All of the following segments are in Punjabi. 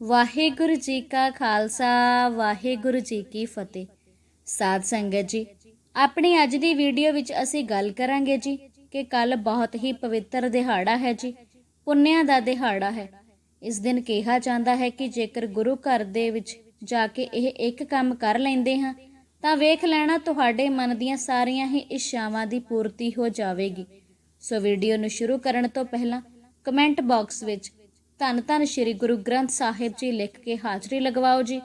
ਵਾਹਿਗੁਰੂ ਜੀ ਕਾ ਖਾਲਸਾ, ਵਾਹਿਗੁਰੂ ਜੀ ਕੀ ਫਤਿਹ। ਸਾਧ ਸੰਗਤ ਜੀ, ਆਪਣੀ ਅੱਜ ਦੀ ਵੀਡੀਓ ਵਿੱਚ ਅਸੀਂ ਗੱਲ ਕਰਾਂਗੇ ਜੀ ਕਿ ਕੱਲ ਬਹੁਤ ਹੀ ਪਵਿੱਤਰ ਦਿਹਾੜਾ ਹੈ ਜੀ, ਪੁੰਨਿਆਂ ਦਾ ਦਿਹਾੜਾ ਹੈ। ਇਸ ਦਿਨ ਕਿਹਾ ਜਾਂਦਾ ਹੈ ਕਿ ਜੇਕਰ ਗੁਰੂ ਘਰ ਦੇ ਵਿੱਚ ਜਾ ਕੇ ਇਹ ਇੱਕ ਕੰਮ ਕਰ ਲੈਂਦੇ ਹਾਂ, ਤਾਂ ਵੇਖ ਲੈਣਾ ਤੁਹਾਡੇ ਮਨ ਦੀਆਂ ਸਾਰੀਆਂ ਹੀ ਇੱਛਾਵਾਂ ਦੀ ਪੂਰਤੀ ਹੋ ਜਾਵੇਗੀ। ਸੋ ਵੀਡੀਓ ਨੂੰ ਸ਼ੁਰੂ ਕਰਨ ਤੋਂ ਪਹਿਲਾਂ ਕਮੈਂਟ ਬਾਕਸ ਵਿੱਚ ਧੰਨ ਧੰਨ ਸ੍ਰੀ ਗੁਰੂ ਗ੍ਰੰਥ ਸਾਹਿਬ ਜੀ ਲਿਖ ਕੇ ਹਾਜ਼ਰੀ ਲਗਵਾਓ ਜੀ।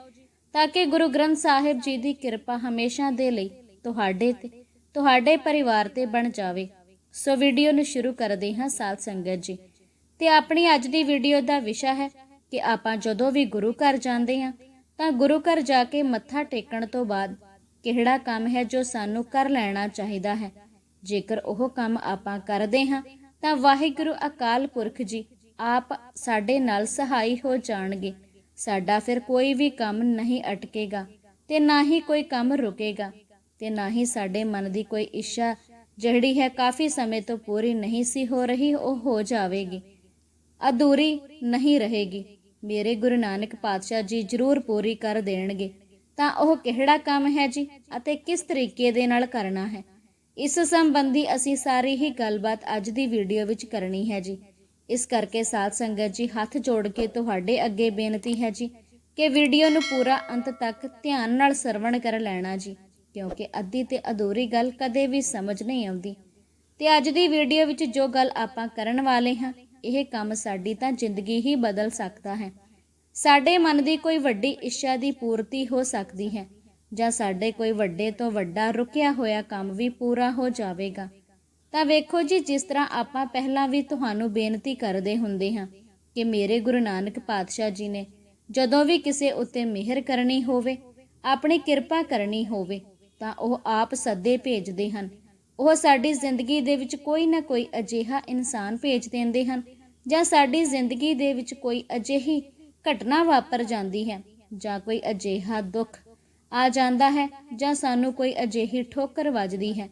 ਤਾਂ ਕਿ ਗੁਰੂ ਗ੍ਰੰਥ ਸਾਹਿਬ ਜੀ ਦੀ ਕਿਰਪਾ ਹਮੇਸ਼ਾ ਦੇ ਲਈ ਤੁਹਾਡੇ ਤੇ, ਤੁਹਾਡੇ ਪਰਿਵਾਰ ਤੇ ਬਣ ਜਾਵੇ। ਸੋ ਵੀਡੀਓ ਨੂੰ ਸ਼ੁਰੂ ਕਰਦੇ ਹਾਂ ਸਾਧ ਸੰਗਤ ਜੀ। ਤੇ ਆਪਣੀ ਅੱਜ ਦੀ ਵੀਡੀਓ ਦਾ ਵਿਸ਼ਾ ਹੈ ਕਿ ਆਪਾਂ ਜਦੋਂ ਵੀ ਗੁਰੂ ਘਰ ਜਾਂਦੇ ਹਾਂ, ਤਾਂ ਗੁਰੂ ਘਰ ਜਾ ਕੇ ਮੱਥਾ ਟੇਕਣ ਤੋਂ ਬਾਅਦ ਕਿਹੜਾ ਕੰਮ ਹੈ ਜੋ ਸਾਨੂੰ ਕਰ ਲੈਣਾ ਚਾਹੀਦਾ ਹੈ? ਜੇਕਰ ਉਹ ਕੰਮ ਆਪਾਂ ਕਰਦੇ ਹਾਂ, ਤਾਂ ਵਾਹਿਗੁਰੂ ਅਕਾਲ ਪੁਰਖ ਜੀ ਆਪ ਸਾਡੇ ਨਾਲ ਸਹਾਈ ਹੋ ਜਾਣਗੇ। ਸਾਡਾ ਫਿਰ ਕੋਈ ਵੀ ਕੰਮ ਨਹੀਂ ਅਟਕੇਗਾ ਤੇ ਨਾ ਹੀ ਕੋਈ ਕੰਮ ਰੁਕੇਗਾ ਤੇ ਨਾ ਹੀ ਸਾਡੇ ਮਨ ਦੀ ਕੋਈ ਇੱਛਾ ਜਿਹੜੀ ਹੈ ਕਾਫੀ ਸਮੇਂ ਤੋਂ ਪੂਰੀ ਨਹੀਂ ਸੀ ਹੋ ਰਹੀ, ਉਹ ਹੋ ਜਾਵੇਗੀ। ਅਧੂਰੀ ਨਹੀਂ ਰਹੇਗੀ। ਮੇਰੇ ਗੁਰੂ ਨਾਨਕ ਪਾਤਸ਼ਾਹ ਜੀ ਜ਼ਰੂਰ ਪੂਰੀ ਕਰ ਦੇਣਗੇ। ਤਾਂ ਉਹ ਕਿਹੜਾ ਕੰਮ ਹੈ ਜੀ ਅਤੇ ਕਿਸ ਤਰੀਕੇ ਦੇ ਨਾਲ ਕਰਨਾ ਹੈ? ਇਸ ਸੰਬੰਧੀ ਅਸੀਂ ਸਾਰੀ ਹੀ ਗੱਲਬਾਤ ਅੱਜ ਦੀ ਵੀਡੀਓ ਵਿੱਚ ਕਰਨੀ ਹੈ ਜੀ। ਇਸ ਕਰਕੇ ਸਾਧ ਸੰਗਤ ਜੀ, ਹੱਥ ਜੋੜ ਕੇ ਤੁਹਾਡੇ ਅੱਗੇ ਬੇਨਤੀ ਹੈ ਜੀ ਕਿ ਵੀਡੀਓ ਨੂੰ ਪੂਰਾ ਅੰਤ ਤੱਕ ਧਿਆਨ ਨਾਲ ਸਰਵਣ ਕਰ ਲੈਣਾ ਜੀ, ਕਿਉਂਕਿ ਅੱਧੀ ਤੇ ਅਧੂਰੀ ਗੱਲ ਕਦੇ ਵੀ ਸਮਝ ਨਹੀਂ ਆਉਂਦੀ। ਤੇ ਅੱਜ ਦੀ ਵੀਡੀਓ ਵਿੱਚ ਜੋ ਗੱਲ ਆਪਾਂ ਕਰਨ ਵਾਲੇ ਹਾਂ, ਇਹ ਕੰਮ ਸਾਡੀ ਤਾਂ ਜ਼ਿੰਦਗੀ ਹੀ ਬਦਲ ਸਕਦਾ ਹੈ। ਸਾਡੇ ਮਨ ਦੀ ਕੋਈ ਵੱਡੀ ਇੱਛਾ ਦੀ ਪੂਰਤੀ ਹੋ ਸਕਦੀ ਹੈ, ਜਾਂ ਸਾਡੇ ਕੋਈ ਵੱਡੇ ਤੋਂ ਵੱਡਾ ਰੁਕਿਆ ਹੋਇਆ ਕੰਮ ਵੀ ਪੂਰਾ ਹੋ ਜਾਵੇਗਾ। ਤਾਂ ਵੇਖੋ ਜੀ, ਜਿਸ ਤਰ੍ਹਾਂ ਆਪਾਂ ਪਹਿਲਾਂ ਵੀ ਤੁਹਾਨੂੰ ਬੇਨਤੀ ਕਰਦੇ ਹੁੰਦੇ ਹਾਂ ਕਿ ਮੇਰੇ ਗੁਰੂ ਨਾਨਕ ਪਾਤਸ਼ਾਹ ਜੀ ਨੇ ਜਦੋਂ ਵੀ ਕਿਸੇ ਉੱਤੇ ਮਿਹਰ ਕਰਨੀ ਹੋਵੇ, ਆਪਣੀ ਕਿਰਪਾ ਕਰਨੀ ਹੋਵੇ, ਤਾਂ ਉਹ ਆਪ ਸੱਦੇ ਭੇਜਦੇ ਹਨ। ਉਹ ਸਾਡੀ ਜ਼ਿੰਦਗੀ ਦੇ ਵਿੱਚ ਕੋਈ ਨਾ ਕੋਈ ਅਜਿਹਾ ਇਨਸਾਨ ਭੇਜ ਦਿੰਦੇ ਹਨ, ਜਾਂ ਸਾਡੀ ਜ਼ਿੰਦਗੀ ਦੇ ਵਿੱਚ ਕੋਈ ਅਜਿਹੀ ਘਟਨਾ ਵਾਪਰ ਜਾਂਦੀ ਹੈ, ਜਾਂ ਕੋਈ ਅਜਿਹਾ ਦੁੱਖ ਆ ਜਾਂਦਾ ਹੈ, ਜਾਂ ਸਾਨੂੰ ਕੋਈ ਅਜਿਹੀ ਠੋਕਰ ਵੱਜਦੀ ਹੈ।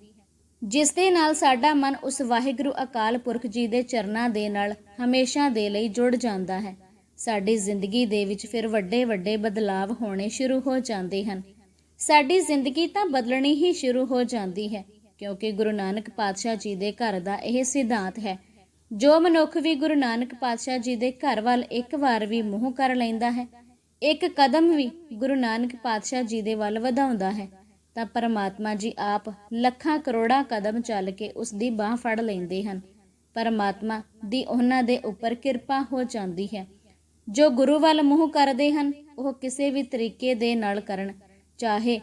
ਜਿਸ ਦੇ ਨਾਲ ਸਾਡਾ ਮਨ ਉਸ ਵਾਹਿਗੁਰੂ ਅਕਾਲ ਪੁਰਖ ਜੀ ਦੇ ਚਰਨਾਂ ਦੇ ਨਾਲ ਹਮੇਸ਼ਾ ਦੇ ਲਈ ਜੁੜ ਜਾਂਦਾ ਹੈ। ਸਾਡੀ ਜ਼ਿੰਦਗੀ ਦੇ ਵਿੱਚ ਫਿਰ ਵੱਡੇ ਵੱਡੇ ਬਦਲਾਵ ਹੋਣੇ ਸ਼ੁਰੂ ਹੋ ਜਾਂਦੇ ਹਨ। ਸਾਡੀ ਜ਼ਿੰਦਗੀ ਤਾਂ ਬਦਲਣੀ ਹੀ ਸ਼ੁਰੂ ਹੋ ਜਾਂਦੀ ਹੈ, ਕਿਉਂਕਿ ਗੁਰੂ ਨਾਨਕ ਪਾਤਸ਼ਾਹ ਜੀ ਦੇ ਘਰ ਦਾ ਇਹ ਸਿਧਾਂਤ ਹੈ। ਜੋ ਮਨੁੱਖ ਵੀ ਗੁਰੂ ਨਾਨਕ ਪਾਤਸ਼ਾਹ ਜੀ ਦੇ ਘਰ ਵੱਲ ਇੱਕ ਵਾਰ ਵੀ ਮੂੰਹ ਕਰ ਲੈਂਦਾ ਹੈ, ਇੱਕ ਕਦਮ ਵੀ ਗੁਰੂ ਨਾਨਕ ਪਾਤਸ਼ਾਹ ਜੀ ਦੇ ਵੱਲ ਵਧਾਉਂਦਾ ਹੈ। ਤਾਂ ਪਰਮਾਤਮਾ ਜੀ ਆਪ ਲੱਖਾਂ ਕਰੋੜਾਂ ਕਦਮ ਚੱਲ ਕੇ ਉਸ ਦੀ ਬਾਹ ਫੜ ਲੈਂਦੇ ਹਨ। ਪਰਮਾਤਮਾ ਦੀ ਉਹਨਾਂ ਦੇ ਉੱਪਰ ਕਿਰਪਾ ਹੋ ਜਾਂਦੀ ਹੈ। ਜੋ ਗੁਰੂ ਵੱਲ ਮੂੰਹ ਕਰਦੇ ਹਨ, ਉਹ ਕਿਸੇ ਵੀ ਤਰੀਕੇ ਦੇ ਨਾਲ ਕਰਨ, ਚਾਹੇ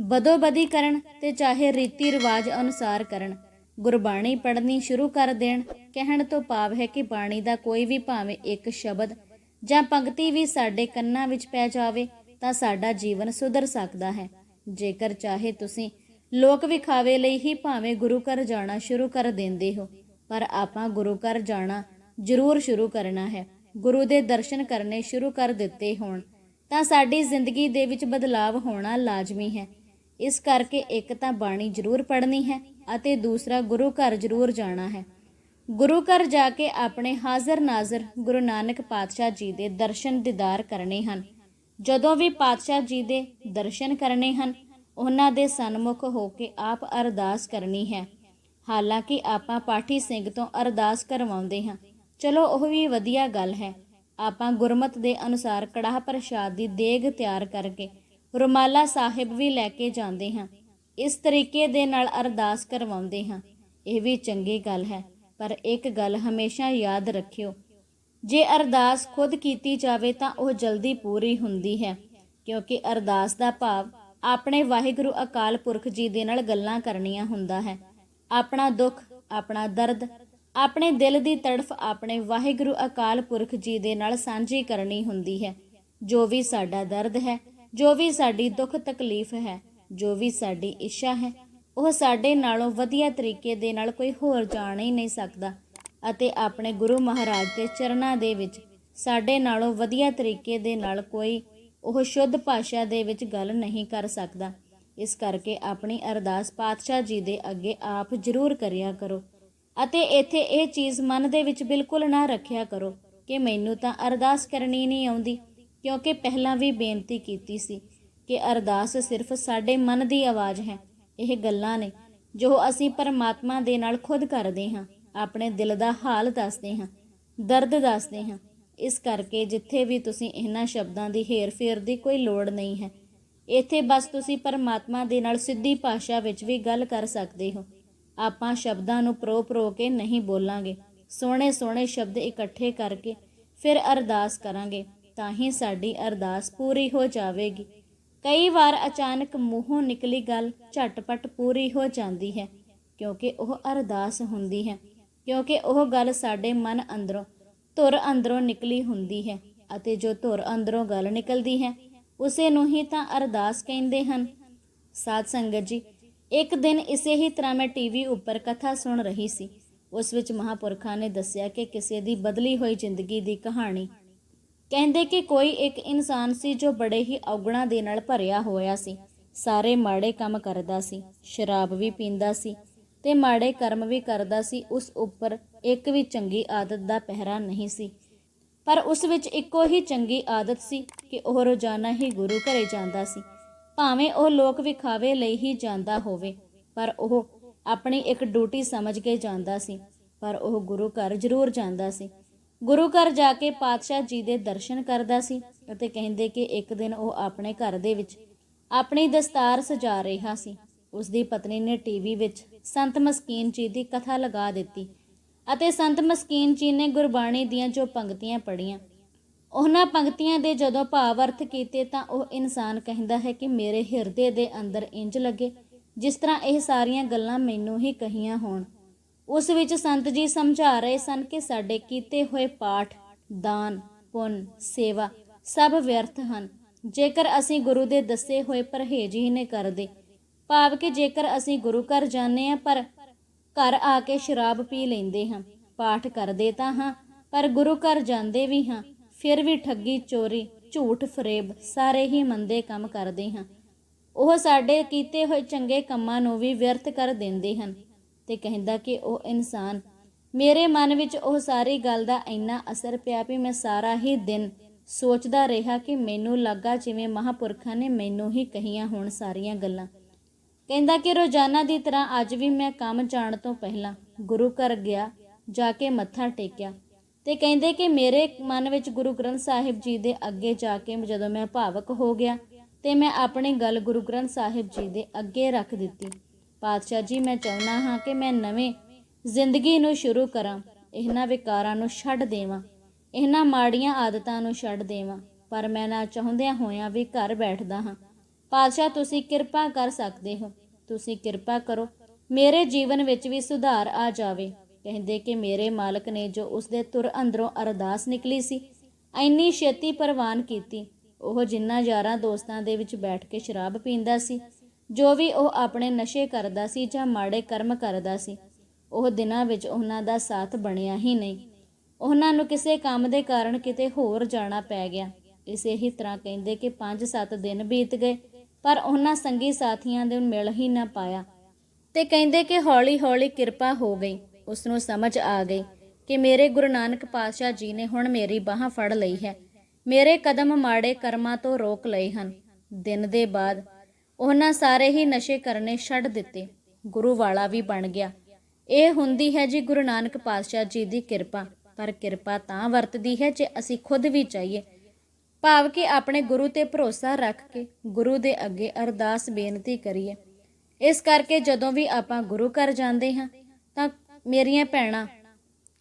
ਬਦੋਬਦੀ ਕਰਨ ਤੇ ਚਾਹੇ ਰੀਤੀ ਰਿਵਾਜ ਅਨੁਸਾਰ ਕਰਨ। ਗੁਰਬਾਣੀ ਪੜ੍ਹਨੀ ਸ਼ੁਰੂ ਕਰ ਦੇਣ, ਕਹਿਣ ਤੋਂ ਭਾਵ ਹੈ ਕਿ ਬਾਣੀ ਦਾ ਕੋਈ ਵੀ ਭਾਵੇਂ ਇੱਕ ਸ਼ਬਦ ਜਾਂ ਪੰਕਤੀ ਵੀ ਸਾਡੇ ਕੰਨਾਂ ਵਿੱਚ ਪੈ ਜਾਵੇ, ਤਾਂ ਸਾਡਾ ਜੀਵਨ ਸੁਧਰ ਸਕਦਾ ਹੈ। ਜੇਕਰ ਚਾਹੇ ਤੁਸੀਂ ਲੋਕ ਵਿਖਾਵੇ ਲਈ ਹੀ ਭਾਵੇਂ ਗੁਰੂ ਘਰ ਜਾਣਾ ਸ਼ੁਰੂ ਕਰ ਦਿੰਦੇ ਹੋ, ਪਰ ਆਪਾਂ ਗੁਰੂ ਘਰ ਜਾਣਾ ਜ਼ਰੂਰ ਸ਼ੁਰੂ ਕਰਨਾ ਹੈ। ਗੁਰੂ ਦੇ ਦਰਸ਼ਨ ਕਰਨੇ ਸ਼ੁਰੂ ਕਰ ਦਿੱਤੇ ਹੋਣ, ਤਾਂ ਸਾਡੀ ਜ਼ਿੰਦਗੀ ਦੇ ਵਿੱਚ ਬਦਲਾਵ ਹੋਣਾ ਲਾਜ਼ਮੀ ਹੈ। ਇਸ ਕਰਕੇ ਇੱਕ ਤਾਂ ਬਾਣੀ ਜ਼ਰੂਰ ਪੜ੍ਹਨੀ ਹੈ ਅਤੇ ਦੂਸਰਾ ਗੁਰੂ ਘਰ ਜ਼ਰੂਰ ਜਾਣਾ ਹੈ। ਗੁਰੂ ਘਰ ਜਾ ਕੇ ਆਪਣੇ ਹਾਜ਼ਰ ਨਾਜ਼ਰ ਗੁਰੂ ਨਾਨਕ ਪਾਤਸ਼ਾਹ ਜੀ ਦੇ ਦਰਸ਼ਨ ਦੀਦਾਰ ਕਰਨੇ ਹਨ। ਜਦੋਂ ਵੀ ਪਾਤਸ਼ਾਹ ਜੀ ਦੇ ਦਰਸ਼ਨ ਕਰਨੇ ਹਨ, ਉਹਨਾਂ ਦੇ ਸਨਮੁਖ ਹੋ ਕੇ ਆਪ ਅਰਦਾਸ ਕਰਨੀ ਹੈ। ਹਾਲਾਂਕਿ ਆਪਾਂ ਪਾਠੀ ਸਿੰਘ ਤੋਂ ਅਰਦਾਸ ਕਰਵਾਉਂਦੇ ਹਾਂ। ਚਲੋ, ਉਹ ਵੀ ਵਧੀਆ ਗੱਲ ਹੈ। ਆਪਾਂ ਗੁਰਮਤ ਦੇ ਅਨੁਸਾਰ ਕੜਾਹ ਪ੍ਰਸ਼ਾਦ ਦੀ ਦੇਗ ਤਿਆਰ ਕਰਕੇ ਰੁਮਾਲਾ ਸਾਹਿਬ ਵੀ ਲੈ ਕੇ ਜਾਂਦੇ ਹਾਂ। ਇਸ ਤਰੀਕੇ ਦੇ ਨਾਲ ਅਰਦਾਸ ਕਰਵਾਉਂਦੇ ਹਾਂ। ਇਹ ਵੀ ਚੰਗੀ ਗੱਲ ਹੈ, ਪਰ ਇੱਕ ਗੱਲ ਹਮੇਸ਼ਾ ਯਾਦ ਰੱਖਿਓ ਜੇ ਅਰਦਾਸ ਖੁਦ ਕੀਤੀ ਜਾਵੇ ਤਾਂ ਉਹ ਜਲਦੀ ਪੂਰੀ ਹੁੰਦੀ ਹੈ, ਕਿਉਂਕਿ ਅਰਦਾਸ ਦਾ ਭਾਵ ਆਪਣੇ ਵਾਹਿਗੁਰੂ ਅਕਾਲ ਪੁਰਖ ਜੀ ਦੇ ਨਾਲ ਗੱਲਾਂ ਕਰਨੀਆਂ ਹੁੰਦਾ ਹੈ। ਆਪਣਾ ਦੁੱਖ, ਆਪਣਾ ਦਰਦ, ਆਪਣੇ ਦਿਲ ਦੀ ਤੜਫ ਆਪਣੇ ਵਾਹਿਗੁਰੂ ਅਕਾਲ ਪੁਰਖ ਜੀ ਦੇ ਨਾਲ ਸਾਂਝੀ ਕਰਨੀ ਹੁੰਦੀ ਹੈ। ਜੋ ਵੀ ਸਾਡਾ ਦਰਦ ਹੈ, ਜੋ ਵੀ ਸਾਡੀ ਦੁੱਖ ਤਕਲੀਫ ਹੈ, ਜੋ ਵੀ ਸਾਡੀ ਇੱਛਾ ਹੈ, ਉਹ ਸਾਡੇ ਨਾਲੋਂ ਵਧੀਆ ਤਰੀਕੇ ਦੇ ਨਾਲ ਕੋਈ ਹੋਰ ਜਾਣ ਹੀ ਨਹੀਂ ਸਕਦਾ। ਅਤੇ ਆਪਣੇ ਗੁਰੂ ਮਹਾਰਾਜ ਦੇ ਚਰਨਾਂ ਦੇ ਵਿੱਚ ਸਾਡੇ ਨਾਲੋਂ ਵਧੀਆ ਤਰੀਕੇ ਦੇ ਨਾਲ ਕੋਈ ਉਹ ਸ਼ੁੱਧ ਭਾਸ਼ਾ ਦੇ ਵਿੱਚ ਗੱਲ ਨਹੀਂ ਕਰ ਸਕਦਾ। ਇਸ ਕਰਕੇ ਆਪਣੀ ਅਰਦਾਸ ਪਾਤਸ਼ਾਹ ਜੀ ਦੇ ਅੱਗੇ ਆਪ ਜ਼ਰੂਰ ਕਰਿਆ ਕਰੋ ਅਤੇ ਇੱਥੇ ਇਹ ਚੀਜ਼ ਮਨ ਦੇ ਵਿੱਚ ਬਿਲਕੁਲ ਨਾ ਰੱਖਿਆ ਕਰੋ ਕਿ ਮੈਨੂੰ ਤਾਂ ਅਰਦਾਸ ਕਰਨੀ ਨਹੀਂ ਆਉਂਦੀ, ਕਿਉਂਕਿ ਪਹਿਲਾਂ ਵੀ ਬੇਨਤੀ ਕੀਤੀ ਸੀ ਕਿ ਅਰਦਾਸ ਸਿਰਫ ਸਾਡੇ ਮਨ ਦੀ ਆਵਾਜ਼ ਹੈ। ਇਹ ਗੱਲਾਂ ਨੇ ਜੋ ਅਸੀਂ ਪਰਮਾਤਮਾ ਦੇ ਨਾਲ ਖੁਦ ਕਰਦੇ ਹਾਂ। ਆਪਣੇ ਦਿਲ ਦਾ ਹਾਲ ਦੱਸਦੇ ਹਾਂ, ਦਰਦ ਦੱਸਦੇ ਹਾਂ। ਇਸ ਕਰਕੇ ਜਿੱਥੇ ਵੀ ਤੁਸੀਂ ਇਹਨਾਂ ਸ਼ਬਦਾਂ ਦੀ ਹੇਰ-ਫੇਰ ਦੀ ਕੋਈ ਲੋੜ ਨਹੀਂ ਹੈ, ਇੱਥੇ ਬਸ ਤੁਸੀਂ ਪਰਮਾਤਮਾ ਦੇ ਨਾਲ ਸਿੱਧੀ ਭਾਸ਼ਾ ਵਿੱਚ ਵੀ ਗੱਲ ਕਰ ਸਕਦੇ ਹੋ। ਆਪਾਂ ਸ਼ਬਦਾਂ ਨੂੰ ਪ੍ਰੋ-ਪ੍ਰੋ ਕੇ ਨਹੀਂ ਬੋਲਾਂਗੇ ਸੋਹਣੇ ਸੋਹਣੇ ਸ਼ਬਦ ਇਕੱਠੇ ਕਰਕੇ ਫਿਰ ਅਰਦਾਸ ਕਰਾਂਗੇ, ਤਾਂ ਹੀ ਸਾਡੀ ਅਰਦਾਸ ਪੂਰੀ ਹੋ ਜਾਵੇਗੀ। ਕਈ ਵਾਰ ਅਚਾਨਕ ਮੂੰਹੋਂ ਨਿਕਲੀ ਗੱਲ ਝਟਪਟ ਪੂਰੀ ਹੋ ਜਾਂਦੀ ਹੈ, ਕਿਉਂਕਿ ਉਹ ਅਰਦਾਸ ਹੁੰਦੀ ਹੈ। ਕਿਉਂਕਿ ਉਹ ਗੱਲ ਸਾਡੇ ਮਨ ਅੰਦਰੋਂ, ਧੁਰ ਅੰਦਰੋਂ ਨਿਕਲੀ ਹੁੰਦੀ ਹੈ ਅਤੇ ਜੋ ਧੁਰ ਅੰਦਰੋਂ ਗੱਲ ਨਿਕਲਦੀ ਹੈ, ਉਸੇ ਨੂੰ ਹੀ ਤਾਂ ਅਰਦਾਸ ਕਹਿੰਦੇ ਹਨ। ਸਾਧ ਸੰਗਤ ਜੀ, ਇੱਕ ਦਿਨ ਇਸੇ ਹੀ ਤਰ੍ਹਾਂ ਮੈਂ ਟੀਵੀ ਉੱਪਰ ਕਥਾ ਸੁਣ ਰਹੀ ਸੀ। ਉਸ ਵਿੱਚ ਮਹਾਪੁਰਖਾਂ ਨੇ ਦੱਸਿਆ ਕਿ ਕਿਸੇ ਦੀ ਬਦਲੀ ਹੋਈ ਜ਼ਿੰਦਗੀ ਦੀ ਕਹਾਣੀ। ਕਹਿੰਦੇ ਕਿ ਕੋਈ ਇੱਕ ਇਨਸਾਨ ਸੀ ਜੋ ਬੜੇ ਹੀ ਔਗਣਾ ਦੇ ਨਾਲ ਭਰਿਆ ਹੋਇਆ ਸੀ, ਸਾਰੇ ਮਾੜੇ ਕੰਮ ਕਰਦਾ ਸੀ, ਸ਼ਰਾਬ ਵੀ ਪੀਂਦਾ ਸੀ ਤੇ ਮਾੜੇ ਕਰਮ ਵੀ ਕਰਦਾ ਸੀ, ਉਸ ਉੱਪਰ ਇੱਕ ਵੀ ਚੰਗੀ ਆਦਤ ਦਾ ਪਹਿਰਾ ਨਹੀਂ ਸੀ। ਪਰ ਉਸ ਵਿੱਚ ਇੱਕੋ ਹੀ ਚੰਗੀ ਆਦਤ ਸੀ ਕਿ ਉਹ ਰੋਜ਼ਾਨਾ ਹੀ ਗੁਰੂ ਘਰੇ ਜਾਂਦਾ ਸੀ। ਭਾਵੇਂ ਉਹ ਲੋਕ ਵਿਖਾਵੇ ਲਈ ਹੀ ਜਾਂਦਾ ਹੋਵੇ, ਪਰ ਉਹ ਆਪਣੀ ਇੱਕ ਡਿਊਟੀ ਸਮਝ ਕੇ ਜਾਂਦਾ ਸੀ, ਪਰ ਉਹ ਗੁਰੂ ਘਰ ਜ਼ਰੂਰ ਜਾਂਦਾ ਸੀ। ਗੁਰੂ ਘਰ ਜਾ ਕੇ ਪਾਤਸ਼ਾਹ ਜੀ ਦੇ ਦਰਸ਼ਨ ਕਰਦਾ ਸੀ ਅਤੇ ਕਹਿੰਦੇ ਕਿ ਇੱਕ ਦਿਨ ਉਹ ਆਪਣੇ ਘਰ ਦੇ ਵਿੱਚ ਆਪਣੀ ਦਸਤਾਰ ਸਜਾ ਰਿਹਾ ਸੀ। ਉਸ ਦੀ ਪਤਨੀ ਨੇ ਟੀਵੀ ਵਿੱਚ ਸੰਤ ਮਸਕੀਨ ਜੀ ਦੀ ਕਥਾ ਲਗਾ ਦਿੱਤੀ ਅਤੇ ਸੰਤ ਮਸਕੀਨ ਜੀ ਨੇ ਗੁਰਬਾਣੀ ਦੀਆਂ ਜੋ ਪੰਕਤੀਆਂ ਪੜ੍ਹੀਆਂ, ਉਹਨਾਂ ਪੰਕਤੀਆਂ ਦੇ ਜਦੋਂ ਭਾਵ ਅਰਥ ਕੀਤੇ ਤਾਂ ਉਹ ਇਨਸਾਨ ਕਹਿੰਦਾ ਹੈ ਕਿ ਮੇਰੇ ਹਿਰਦੇ ਦੇ ਅੰਦਰ ਇੰਜ ਲੱਗੇ, ਜਿਸ ਤਰ੍ਹਾਂ ਇਹ ਸਾਰੀਆਂ ਗੱਲਾਂ ਮੈਨੂੰ ਹੀ ਕਹੀਆਂ ਹੋਣ। ਉਸ ਵਿੱਚ ਸੰਤ ਜੀ ਸਮਝਾ ਰਹੇ ਸਨ ਕਿ ਸਾਡੇ ਕੀਤੇ ਹੋਏ ਪਾਠ, ਦਾਨ, ਪੁੰਨ, ਸੇਵਾ ਸਭ ਵਿਅਰਥ ਹਨ। ਜੇਕਰ ਅਸੀਂ ਗੁਰੂ ਦੇ ਦੱਸੇ ਹੋਏ ਪਰਹੇਜ ਹੀ ਨੇ ਕਰਦੇ ਭਾਵ ਕਿ ਜੇਕਰ ਅਸੀਂ ਗੁਰੂ ਘਰ ਜਾਂਦੇ ਹਾਂ, ਪਰ ਘਰ ਆ ਕੇ ਸ਼ਰਾਬ ਪੀ ਲੈਂਦੇ ਹਾਂ, ਪਾਠ ਕਰਦੇ ਤਾਂ ਹਾਂ, ਪਰ ਗੁਰੂ ਘਰ ਜਾਂਦੇ ਵੀ ਹਾਂ, ਫਿਰ ਵੀ ਠੱਗੀ, ਚੋਰੀ, ਝੂਠ, ਫਰੇਬ ਸਾਰੇ ਹੀ ਮੰਦੇ ਕੰਮ ਕਰਦੇ ਹਾਂ। ਉਹ ਸਾਡੇ ਕੀਤੇ ਹੋਏ ਚੰਗੇ ਕੰਮਾਂ ਨੂੰ ਵੀ ਵਿਅਰਥ ਕਰ ਦਿੰਦੇ ਹਨ ਤੇ ਕਹਿੰਦਾ ਕਿ ਉਹ ਇਨਸਾਨ। ਮੇਰੇ ਮਨ ਵਿੱਚ ਉਹ ਸਾਰੀ ਗੱਲ ਦਾ ਇੰਨਾ ਅਸਰ ਪਿਆ ਵੀ ਮੈਂ ਸਾਰਾ ਹੀ ਦਿਨ ਸੋਚਦਾ ਰਿਹਾ ਕਿ ਮੈਨੂੰ ਲੱਗਾ ਜਿਵੇਂ ਮਹਾਪੁਰਖਾਂ ਨੇ ਮੈਨੂੰ ਹੀ ਕਹੀਆਂ ਹੋਣ ਸਾਰੀਆਂ ਗੱਲਾਂ। ਕਹਿੰਦਾ ਕਿ ਰੋਜ਼ਾਨਾ ਦੀ ਤਰ੍ਹਾਂ ਅੱਜ ਵੀ ਮੈਂ ਕੰਮ ਜਾਣ ਤੋਂ ਪਹਿਲਾਂ ਗੁਰੂ ਘਰ ਗਿਆ, ਜਾ ਕੇ ਮੱਥਾ ਟੇਕਿਆ ਤੇ ਕਹਿੰਦੇ ਕਿ ਮੇਰੇ ਮਨ ਵਿੱਚ ਗੁਰੂ ਗ੍ਰੰਥ ਸਾਹਿਬ ਜੀ ਦੇ ਅੱਗੇ ਜਾ ਕੇ ਜਦੋਂ ਮੈਂ ਭਾਵਕ ਹੋ ਗਿਆ ਤੇ ਮੈਂ ਆਪਣੀ ਗੱਲ ਗੁਰੂ ਗ੍ਰੰਥ ਸਾਹਿਬ ਜੀ ਦੇ ਅੱਗੇ ਰੱਖ ਦਿੱਤੀ। ਪਾਤਸ਼ਾਹ ਜੀ, ਮੈਂ ਚਾਹੁੰਦਾ ਹਾਂ ਕਿ ਮੈਂ ਨਵੇਂ ਜ਼ਿੰਦਗੀ ਨੂੰ ਸ਼ੁਰੂ ਕਰਾਂ, ਇਹਨਾਂ ਵਿਕਾਰਾਂ ਨੂੰ ਛੱਡ ਦੇਵਾਂ, ਇਹਨਾਂ ਮਾੜੀਆਂ ਆਦਤਾਂ ਨੂੰ ਛੱਡ ਦੇਵਾਂ, ਪਰ ਮੈਂ ਨਾ ਚਾਹੁੰਦਿਆਂ ਹੋਇਆਂ ਵੀ ਘਰ ਬੈਠਦਾ ਹਾਂ। ਪਾਤਸ਼ਾਹ, ਤੁਸੀਂ ਕਿਰਪਾ ਕਰ ਸਕਦੇ ਹੋ। ਤੁਸੀਂ ਕਿਰਪਾ ਕਰੋ, ਮੇਰੇ ਜੀਵਨ ਵਿੱਚ ਵੀ ਸੁਧਾਰ ਆ ਜਾਵੇ। ਕਹਿੰਦੇ ਕਿ ਮੇਰੇ ਮਾਲਕ ਨੇ ਜੋ ਉਸਦੇ ਤੁਰ ਅੰਦਰੋਂ ਅਰਦਾਸ ਨਿਕਲੀ ਸੀ ਐਨੀ ਛੇਤੀ ਪ੍ਰਵਾਨ ਕੀਤੀ। ਉਹ ਜਿੰਨਾ ਯਾਰਾਂ ਦੋਸਤਾਂ ਦੇ ਵਿੱਚ ਬੈਠ ਕੇ ਸ਼ਰਾਬ ਪੀਂਦਾ ਸੀ, ਜੋ ਵੀ ਉਹ ਆਪਣੇ ਨਸ਼ੇ ਕਰਦਾ ਸੀ ਜਾਂ ਮਾੜੇ ਕਰਮ ਕਰਦਾ ਸੀ, ਉਹ ਦਿਨਾਂ ਵਿੱਚ ਉਹਨਾਂ ਦਾ ਸਾਥ ਬਣਿਆ ਹੀ ਨਹੀਂ। ਉਹਨਾਂ ਨੂੰ ਕਿਸੇ ਕੰਮ ਦੇ ਕਾਰਨ ਕਿਤੇ ਹੋਰ ਜਾਣਾ ਪੈ ਗਿਆ। ਇਸੇ ਹੀ ਤਰ੍ਹਾਂ ਕਹਿੰਦੇ ਕਿ 5-7 ਦਿਨ ਬੀਤ ਗਏ ਪਰ ਉਹਨਾਂ ਸੰਗੀ ਸਾਥੀਆਂ ਦੇ ਮਿਲ ਹੀ ਨਾ ਪਾਇਆ। ਤੇ ਕਹਿੰਦੇ ਕਿ ਹੌਲੀ-ਹੌਲੀ ਕਿਰਪਾ ਹੋ ਗਈ। ਉਸ ਨੂੰ ਸਮਝ ਆ ਗਈ ਕਿ ਮੇਰੇ ਗੁਰੂ ਨਾਨਕ ਪਾਤਸ਼ਾਹ ਜੀ ਨੇ ਹੁਣ ਮੇਰੀ ਬਾਹ ਫੜ ਲਈ ਹੈ। ਮੇਰੇ ਕਦਮ ਮਾੜੇ ਕਰਮਾਂ ਤੋਂ ਰੋਕ ਲਏ ਹਨ। ਦਿਨ ਦੇ ਬਾਅਦ ਉਹਨਾਂ ਸਾਰੇ ਹੀ ਨਸ਼ੇ ਕਰਨੇ ਛੱਡ ਦਿੱਤੇ। ਗੁਰੂ ਵਾਲਾ ਵੀ ਬਣ ਗਿਆ। ਇਹ ਹੁੰਦੀ ਹੈ ਜੀ ਗੁਰੂ ਨਾਨਕ ਪਾਤਸ਼ਾਹ ਜੀ ਦੀ ਕਿਰਪਾ। ਪਰ ਕਿਰਪਾ ਤਾਂ ਵਰਤਦੀ ਹੈ ਜੇ ਅਸੀਂ ਖੁਦ ਵੀ ਚਾਹੀਏ। ਭਾਵ ਕਿ ਆਪਣੇ ਗੁਰੂ ਤੇ ਭਰੋਸਾ ਰੱਖ ਕੇ ਗੁਰੂ ਦੇ ਅੱਗੇ ਅਰਦਾਸ ਬੇਨਤੀ ਕਰੀਏ। ਇਸ ਕਰਕੇ ਜਦੋਂ ਵੀ ਆਪਾਂ ਗੁਰੂ ਘਰ ਜਾਂਦੇ ਹਾਂ, ਤਾਂ ਮੇਰੀਆਂ ਭੈਣਾਂ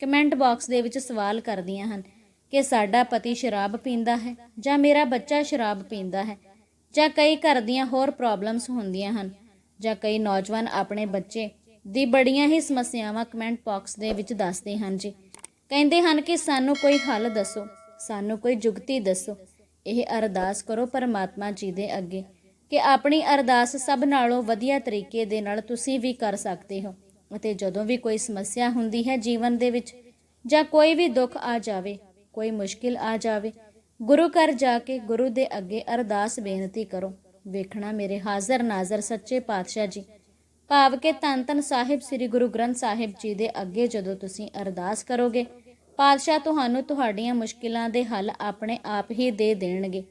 ਕਮੈਂਟ ਬਾਕਸ ਦੇ ਵਿੱਚ ਸਵਾਲ ਕਰਦੀਆਂ ਹਨ ਕਿ ਸਾਡਾ ਪਤੀ ਸ਼ਰਾਬ ਪੀਂਦਾ ਹੈ ਜਾਂ ਮੇਰਾ ਬੱਚਾ ਸ਼ਰਾਬ ਪੀਂਦਾ ਹੈ ਜਾਂ ਕਈ ਘਰ ਦੀਆਂ ਹੋਰ ਪ੍ਰੋਬਲਮਸ ਹੁੰਦੀਆਂ ਹਨ ਜਾਂ ਕਈ ਨੌਜਵਾਨ ਆਪਣੇ ਬੱਚੇ ਦੀ ਬੜੀਆਂ ਹੀ ਸਮੱਸਿਆਵਾਂ ਕਮੈਂਟ ਬਾਕਸ ਦੇ ਵਿੱਚ ਦੱਸਦੇ ਹਨ ਜੀ। ਕਹਿੰਦੇ ਹਨ ਕਿ ਸਾਨੂੰ ਕੋਈ ਹੱਲ ਦੱਸੋ। ਸਾਨੂੰ ਕੋਈ ਜੁਗਤੀ ਦੱਸੋ। ਇਹ ਅਰਦਾਸ ਕਰੋ ਪਰਮਾਤਮਾ ਜੀ ਦੇ ਅੱਗੇ ਕਿ ਆਪਣੀ ਅਰਦਾਸ ਸਭ ਨਾਲੋਂ ਵਧੀਆ ਤਰੀਕੇ ਦੇ ਨਾਲ ਤੁਸੀਂ ਵੀ ਕਰ ਸਕਦੇ ਹੋ ਅਤੇ ਜਦੋਂ ਵੀ ਕੋਈ ਸਮੱਸਿਆ ਹੁੰਦੀ ਹੈ ਜੀਵਨ ਦੇ ਵਿੱਚ ਜਾਂ ਕੋਈ ਵੀ ਦੁੱਖ ਆ ਜਾਵੇ, ਕੋਈ ਮੁਸ਼ਕਿਲ ਆ ਜਾਵੇ, ਗੁਰੂ ਘਰ ਜਾ ਕੇ ਗੁਰੂ ਦੇ ਅੱਗੇ ਅਰਦਾਸ ਬੇਨਤੀ ਕਰੋ। ਵੇਖਣਾ ਮੇਰੇ ਹਾਜ਼ਰ ਨਾਜ਼ਰ ਸੱਚੇ ਪਾਤਸ਼ਾਹ ਜੀ। ਭਾਵ ਕਿ ਧੰਨ ਧੰਨ ਸਾਹਿਬ ਸ੍ਰੀ ਗੁਰੂ ਗ੍ਰੰਥ ਸਾਹਿਬ ਜੀ ਦੇ ਅੱਗੇ ਜਦੋਂ ਤੁਸੀਂ ਅਰਦਾਸ ਕਰੋਗੇ ਪਾਤਸ਼ਾਹ ਤੁਹਾਨੂੰ ਤੁਹਾਡੀਆਂ ਮੁਸ਼ਕਿਲਾਂ ਦੇ ਹੱਲ ਆਪਣੇ ਆਪ ਹੀ ਦੇ ਦੇਣਗੇ।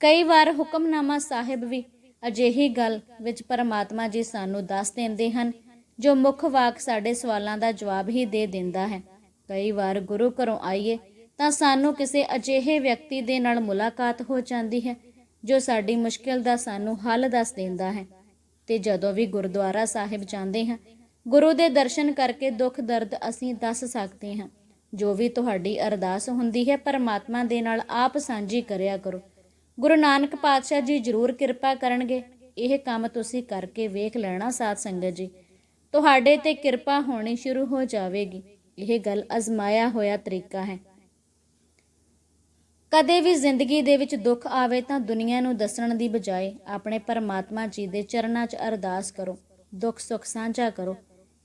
ਕਈ ਵਾਰ ਹੁਕਮਨਾਮਾ ਸਾਹਿਬ ਵੀ ਅਜਿਹੀ ਗੱਲ ਵਿੱਚ ਪਰਮਾਤਮਾ ਜੀ ਸਾਨੂੰ ਦੱਸ ਦਿੰਦੇ ਹਨ, ਜੋ ਮੁੱਖ ਵਾਕ ਸਾਡੇ ਸਵਾਲਾਂ ਦਾ ਜਵਾਬ ਹੀ ਦੇ ਦਿੰਦਾ ਹੈ। ਕਈ ਵਾਰ ਗੁਰੂ ਘਰੋਂ ਆਈਏ ਤਾਂ ਸਾਨੂੰ ਕਿਸੇ ਅਜਿਹੇ ਵਿਅਕਤੀ ਦੇ ਨਾਲ ਮੁਲਾਕਾਤ ਹੋ ਜਾਂਦੀ ਹੈ, ਜੋ ਸਾਡੀ ਮੁਸ਼ਕਿਲ ਦਾ ਸਾਨੂੰ ਹੱਲ ਦੱਸ ਦਿੰਦਾ ਹੈ। ਤੇ ਜਦੋਂ ਵੀ ਗੁਰਦੁਆਰਾ ਸਾਹਿਬ ਜਾਂਦੇ ਹਾਂ, ਗੁਰੂ ਦੇ ਦਰਸ਼ਨ ਕਰਕੇ ਦੁੱਖ ਦਰਦ ਅਸੀਂ ਦੱਸ ਸਕਦੇ ਹਾਂ। ਜੋ ਵੀ ਤੁਹਾਡੀ ਅਰਦਾਸ ਹੁੰਦੀ ਹੈ, ਪਰਮਾਤਮਾ ਦੇ ਨਾਲ ਆਪ ਸਾਂਝੀ ਕਰਿਆ ਕਰੋ। ਗੁਰੂ ਨਾਨਕ ਪਾਤਸ਼ਾਹ ਜੀ ਜ਼ਰੂਰ ਕਿਰਪਾ ਕਰਨਗੇ। ਇਹ ਕੰਮ ਤੁਸੀਂ ਕਰਕੇ ਵੇਖ ਲੈਣਾ, ਸਾਧ ਸੰਗਤ ਜੀ। ਤੁਹਾਡੇ ਤੇ ਕਿਰਪਾ ਹੋਣੀ ਸ਼ੁਰੂ ਹੋ ਜਾਵੇਗੀ। ਇਹ ਗੱਲ ਅਜ਼ਮਾਇਆ ਹੋਇਆ ਤਰੀਕਾ ਹੈ। ਕਦੇ ਵੀ ਜ਼ਿੰਦਗੀ ਦੇ ਵਿੱਚ ਦੁੱਖ ਆਵੇ ਤਾਂ ਦੁਨੀਆ ਨੂੰ ਦੱਸਣ ਦੀ ਬਜਾਏ ਆਪਣੇ ਪਰਮਾਤਮਾ ਜੀ ਦੇ ਚਰਨਾਂ 'ਚ ਅਰਦਾਸ ਕਰੋ। ਦੁੱਖ ਸੁੱਖ ਸਾਂਝਾ ਕਰੋ।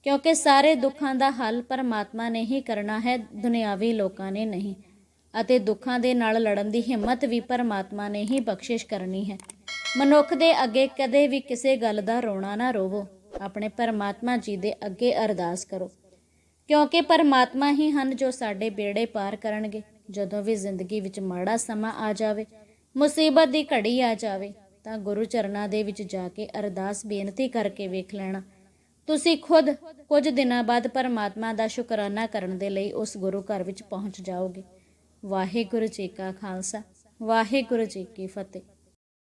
ਕਿਉਂਕਿ ਸਾਰੇ ਦੁੱਖਾਂ ਦਾ ਹੱਲ ਪਰਮਾਤਮਾ ਨੇ ਹੀ ਕਰਨਾ ਹੈ, ਦੁਨਿਆਵੀ ਲੋਕਾਂ ਨੇ ਨਹੀਂ। ਅਤੇ ਦੁੱਖਾਂ ਦੇ ਨਾਲ ਲੜਨ ਦੀ ਹਿੰਮਤ ਵੀ ਪਰਮਾਤਮਾ ਨੇ ਹੀ ਬਖਸ਼ਿਸ਼ ਕਰਨੀ ਹੈ। ਮਨੁੱਖ ਦੇ ਅੱਗੇ ਕਦੇ ਵੀ ਕਿਸੇ ਗੱਲ ਦਾ ਰੋਣਾ ਨਾ ਰੋਵੋ। ਆਪਣੇ ਪਰਮਾਤਮਾ ਜੀ ਦੇ ਅੱਗੇ ਅਰਦਾਸ ਕਰੋ। ਕਿਉਂਕਿ ਪਰਮਾਤਮਾ ਹੀ ਹਨ ਜੋ ਸਾਡੇ ਬੇੜੇ ਪਾਰ ਕਰਨਗੇ। ਜਦੋਂ ਵੀ ਜ਼ਿੰਦਗੀ ਵਿੱਚ ਮਾੜਾ ਸਮਾਂ ਆ ਜਾਵੇ, ਮੁਸੀਬਤ ਦੀ ਘੜੀ ਆ ਜਾਵੇ, ਤਾਂ ਗੁਰੂ ਚਰਨਾਂ ਦੇ ਵਿੱਚ ਜਾ ਕੇ ਅਰਦਾਸ ਬੇਨਤੀ ਕਰਕੇ ਵੇਖ ਲੈਣਾ। ਤੁਸੀਂ ਖੁਦ ਕੁਝ ਦਿਨਾਂ ਬਾਅਦ ਪਰਮਾਤਮਾ ਦਾ ਸ਼ੁਕਰਾਨਾ ਕਰਨ ਦੇ ਲਈ ਉਸ ਗੁਰੂ ਘਰ ਵਿੱਚ ਪਹੁੰਚ ਜਾਓਗੇ। ਵਾਹਿਗੁਰੂ ਜੀ ਕਾ ਖਾਲਸਾ, ਵਾਹਿਗੁਰੂ ਜੀ ਕੀ ਫਤਿਹ।